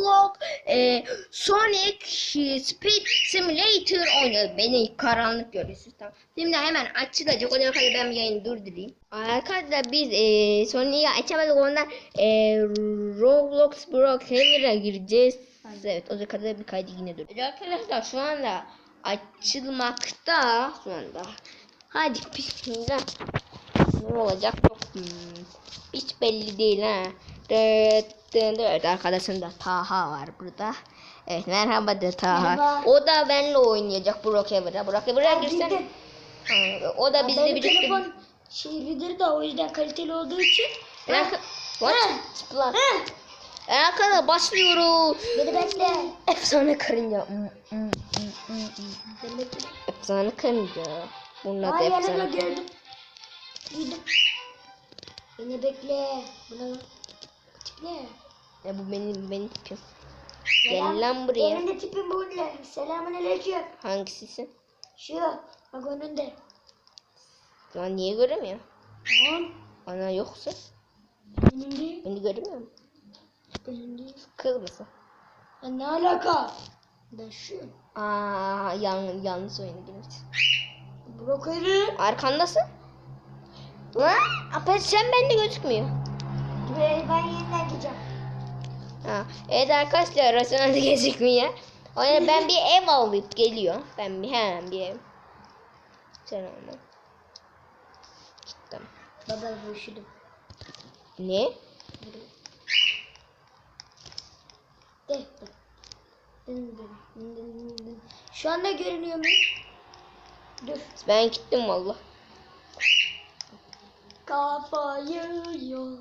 Roblox, e, Sonic Speed Simulator oynuyoruz. Beni karanlık görüyorsunuz. Tamam. Şimdi hemen açılacak. O zaman kadar ben yayını durdurayım. Arkadaşlar biz e, Sonic'i açamadık ondan e, Roblox Brookhaven'a gireceğiz. Evet o kadar bir kaydı yine dur. Arkadaşlar şu anda açılmakta şu anda. Hadi bismillah. Ne olacak hmm, hiç belli değil ha. Dıt. Arkadaşım da Taha var burada. Evet merhaba da Taha. Merhaba. O da benimle oynayacak Brookhaven'a. Brookhaven'a girsen. O da Benim birlikte. telefon şey reader da o yüzden kaliteli olduğu için. Bırak. What? Ha. Arkadaşlar başlıyoruz. Beni bekle. Efsane karınca. Efsane karınca. Bunun adı efsane. gördüm. Duydum. Beni bekle. Buna ne? Ya bu benim benim tipim. Selam. Gel lan buraya. Benim de tipim bu? Selamun aleyküm. Hangisisin? Şu. Bak önünde. Lan niye göremiyor? Tamam. Ana yoksa Önünde. beni göremiyor mu? Önünde. Kız mısın? Ya ne alaka? Ben şu. Aa yan, yanlış oyuna girmiş. Brokoli. Arkandasın. Lan apa sen bende gözükmüyor. Ve ben yeniden gideceğim. Ha, evet arkadaşlar rasyonelde gözükmüyor. O yüzden ben bir ev alıp geliyor. Ben bir hemen bir ev. Sen olma. Gittim. Baba üşüdüm. Ne? Şu anda görünüyor mu? Dur. Ben gittim valla. Kafayı yiyor.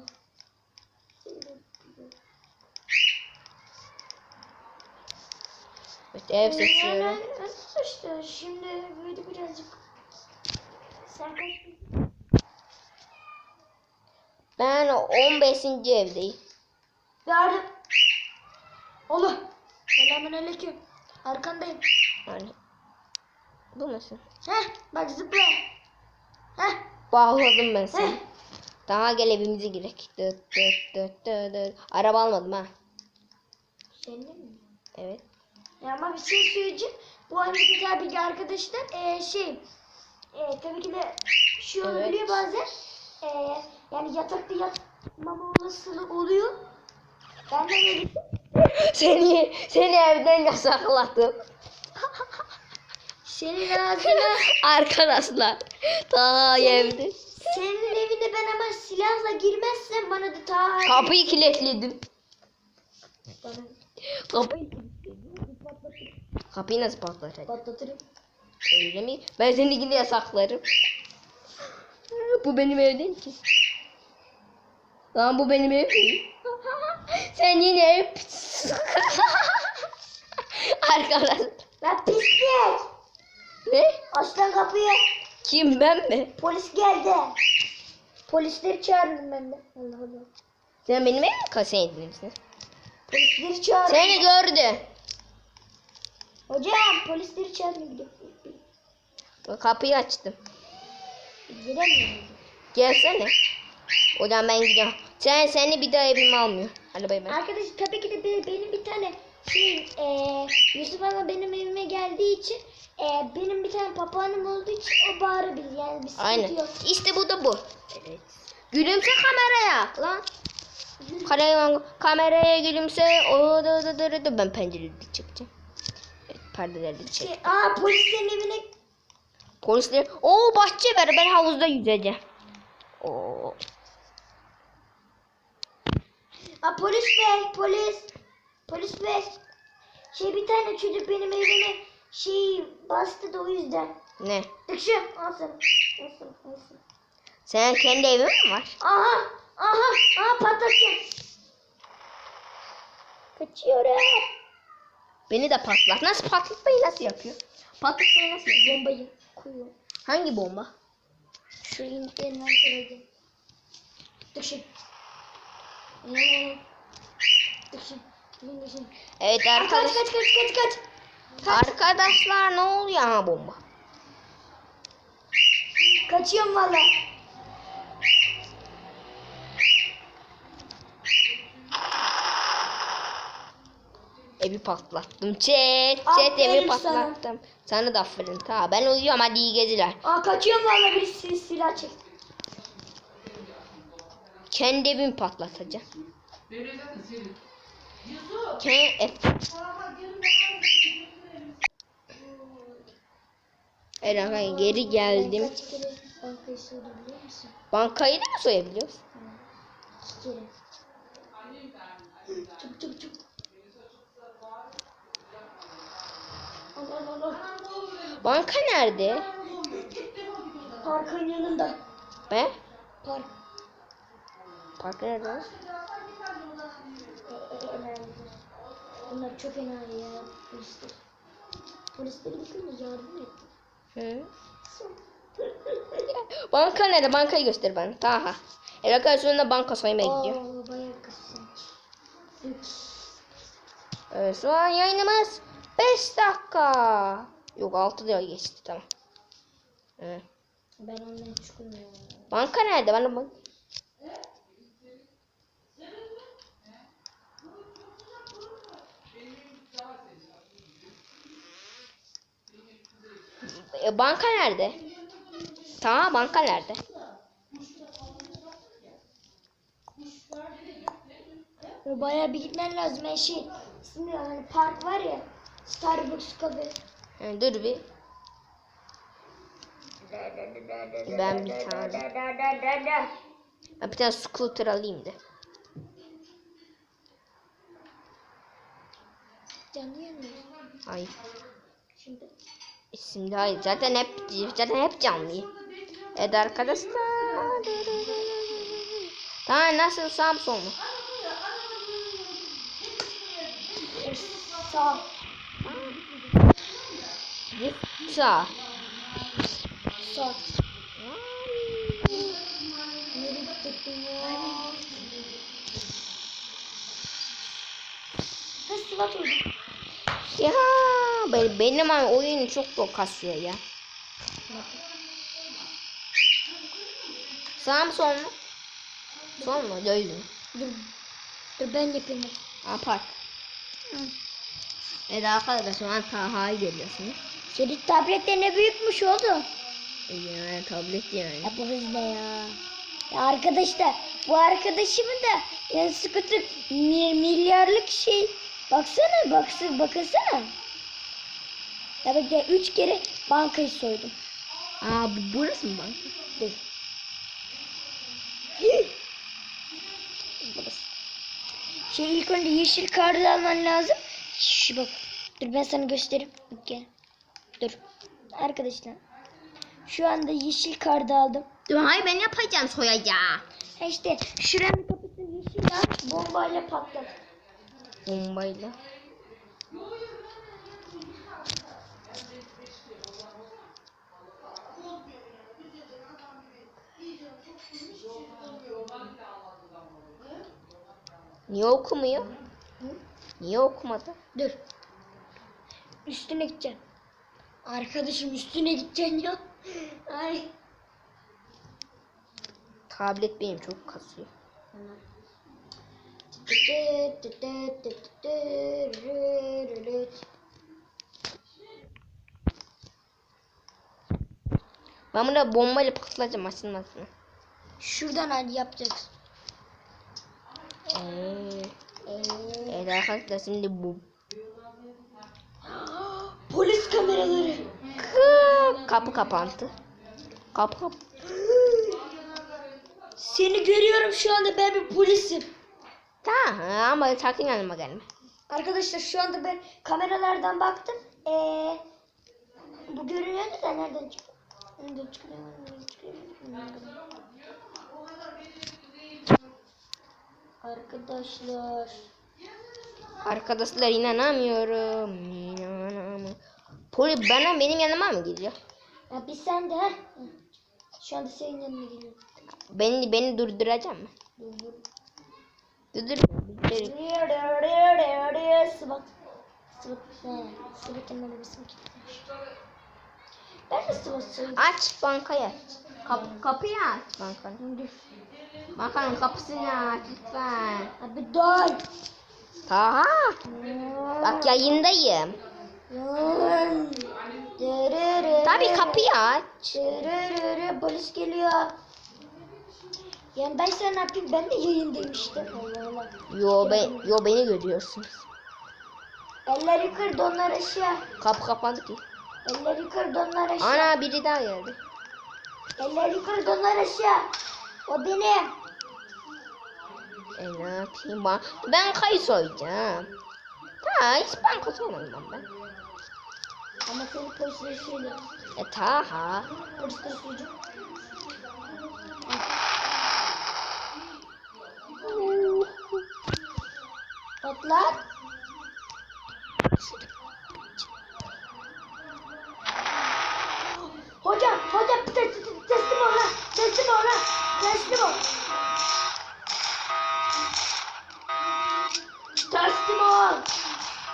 Evet, ev seçiyorum. işte şimdi böyle birazcık kaç Ben 15. evdeyim. Verdim. Allah. Selamun aleyküm. Arkandayım. Yani. Bu musun? Heh bak zıpla. Heh. Bağladım ben Heh. seni. Daha gel evimize girek. Dıt dıt dıt dıt. Araba almadım ha. Senin mi? Evet. Ya ama bir şey söyleyeceğim. Bu önceki tabii ki arkadaşlar eee şey eee tabii ki de şu Evet. olabiliyor bazen. Eee yani yatakta yatmama olasılığı oluyor. Ben de böyle Seni seni evden yasakladım. senin ağzına Arkadaşlar. Daha evde. senin evine ben ama silahla girmezsem bana da ta Kapıyı kilitledim. Bana Kapıyı. Kapıyı nasıl patlatacak? patlatırım. Öyle mi? Ben seni yine yasaklarım. Bu benim ev değil ki. Tamam bu benim ev değil. Sen yine ev. Arkadaşlar. Lan pislik. Ne? Aç lan kapıyı. Kim ben mi? Polis geldi. Polisleri çağırdım ben de. Allah Allah. Sen benim ev mi kasaya edilmişsin? Polisleri çağırdım. Seni gördü. Hocam polisleri çağırdım. Gidiyorum. Kapıyı açtım. Giremiyorum. Gelsene. Zaman ben gidiyorum. Sen seni bir daha evime almıyor. Bay bay. Arkadaş tabii ki de be- benim bir tane şey eee Yusuf ama benim evime geldiği için eee benim bir tane papağanım olduğu için o bağırabilir yani bir sıkıntı Aynen. yok. İşte bu da bu. Evet. Gülümse kameraya. Lan. Kameraya, kameraya gülümse. O da da da da. Ben pencereleri çekeceğim. Perdeleri çek. Şey, aa polislerin evine Polisler. Oo bahçe ver. Ben havuzda yüzeceğim. Oo. aa polis bey polis polis bey şey bir tane çocuk benim evime şey bastı da o yüzden. Ne? Dıkşım al sana. Al sana, al sana. Sen kendi evin mi var? Aha aha aha patlatacağım. Kaçıyorum. Beni de patlat. Nasıl patlatmayı nasıl yapıyor? Patlatmayı nasıl? Bombayı koyuyor. Hangi bomba? Şu envantere Dıkşım. Ee, Dıkşım. Dıkşım. Evet arkadaş. Kaç kaç kaç kaç kaç. Arkadaşlar ne oluyor ha bomba? Kaçıyorum valla. Evi patlattım. Çet çet Aferin evi sana. patlattım. Sana da aferin. Ta ben uyuyorum hadi iyi geceler. Aa kaçıyorum valla birisi silah çekti. Kendi evimi patlatacağım. Kendi ev. Eren geri geldim. Bankayı soydum biliyor musun? Bankayı da mı soyabiliyoruz? İki kere. Çabuk çabuk çabuk. Banka nerede? Parkın yanında. Be? Park. Park nerede? Bunlar çok enayi ya. Polisler. Polisleri bakınca yardım et. Hı. Banka nerede? Bankayı göster bana. Taha. Eren sonunda banka soymaya gidiyor. Oo bayağı kızsın. Evet, şu an yayınımız 5 dakika. Yok 6 dakika geçti tamam. Evet. Ben ondan çıkmıyorum. Banka nerede? Bana bak. E, banka nerede? Tamam banka nerede? Ya Bayağı bir gitmen lazım. Ben şey, şimdi hani park var ya, Starbucks kafe. Ha, dur bir. Ben bir tane. Ben bir tane scooter alayım da. Canlı yanıyor. Hayır. Şimdi Şimdi hayır. Zaten hep zaten hep canlıyım. Evet arkadaşlar. Tamam nasıl Samsung mu? e, sağ. Sağ. Ya? Benim, oyun çok zor kasıyor ya. Sağ mı sol mu? Sol mu? Değil mi? Dur. Dur ben yapayım. Ha park. Evet arkadaşlar şu an Taha'yı görüyorsunuz. Senin tabletten ne büyükmüş oğlum. Yani tablet yani. Ya bu hız ne ya? Ya arkadaşlar bu arkadaşımın da yani mi- milyarlık şey. Baksana baksana bakasana. Ya bak ya üç kere bankayı soydum. Aa bu burası mı banka? Dur. Burası. Şey ilk önce yeşil kartı alman lazım. Şu bak. Dur ben sana göstereyim. Gel. Dur. Arkadaşlar. Şu anda yeşil kartı aldım. Dur hayır ben yapacağım soyacağım. İşte şuranın kapısını yeşil aç bombayla patlat. Bombayla. Niye okumuyor? Niye okumadı? Dur. Üstüne gideceksin. Arkadaşım üstüne gideceksin ya. Ay. Tablet benim çok kasıyor. Ben bunu bombayla patlatacağım açılmasını. Şuradan hadi yapacaksın. Ee, evet arkadaşlar şimdi bu. Polis kameraları. Kı- Kapı kapandı. Kapı kap. Seni görüyorum şu anda ben bir polisim. Tamam ama sakın yanıma gelme. Arkadaşlar şu anda ben kameralardan baktım. Ee, bu görünüyor da nereden çıkıyor? Nereden çıkıyor? Nereden çıkıyor? Nereden çıkıyor? Arkadaşlar. Arkadaşlar. İnanamıyorum. Poli bana benim yanıma mı geliyor? Ya bir sen de ha. Şu anda senin yanına geliyorum. Beni beni durduracak mı? Dur dur. Durdur. Durdur. Sıvat. Sıvat. He. Sıvat'ın arabasını kilitlemiş. Ben de sayıyorum. Aç bankayı aç. Kap kapıyı aç bankanın. Bankanın kapısını aç lütfen. Abi dur. Taha. Bak yayındayım. Tabii kapıyı aç. Polis geliyor. Yani ben sana ne yapayım? Ben de yayındayım işte. Allah Allah. Yo, be, yo beni görüyorsunuz. Eller yukarı donlar aşağı. Kapı kapandı ki. Eller yukarı donlar aşağı. Ana biri daha geldi. Eller yukarı donlar aşağı. O benim. E ne yapayım ben? Ben kayı soyacağım. Ta hiç banka soymadım ben. Ama seni polislere söyle. E Taha. Polislere söyleyeceğim. Patlat.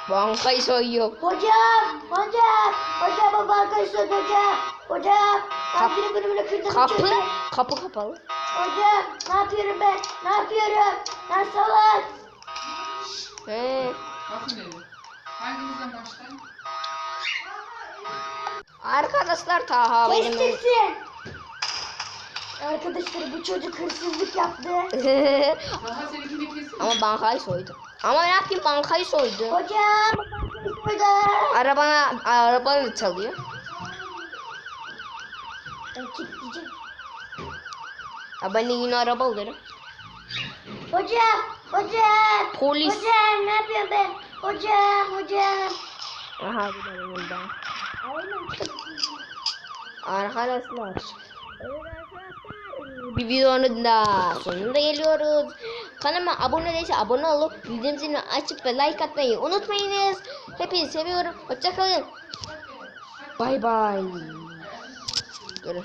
Bankayı soyuyor. Hocam, hocam, hocam o bankayı soydu hocam. Hocam, Kap- bunu böyle kırdım. Kapı, çocuğu. kapı kapalı. Hocam, ne yapıyorum ben? Ne yapıyorum? Ben salak. He. Bakın dedi. Hanginizden başlayayım? Arkadaşlar Taha benim. Kestirsin. Arkadaşlar bu çocuk hırsızlık yaptı. Daha seninkini kesin. Ama bankayı soydu. Ama ne yapayım bankayı soydu. Hocam, bankayı soydu. Arabana, arabanı çalıyor. Ben kilitleyeceğim. Ya ben de yine araba alırım. Hocam, hocam. Polis. Hocam, ne yapıyorum ben? Hocam, hocam. Aha bir de ben. Arkadaşlar. Bir videonun da sonunda geliyoruz. Kanalıma abone değilse abone olup bildirim zilini açıp ve like atmayı unutmayınız. Hepinizi seviyorum. Hoşçakalın. Bay bay. Görün.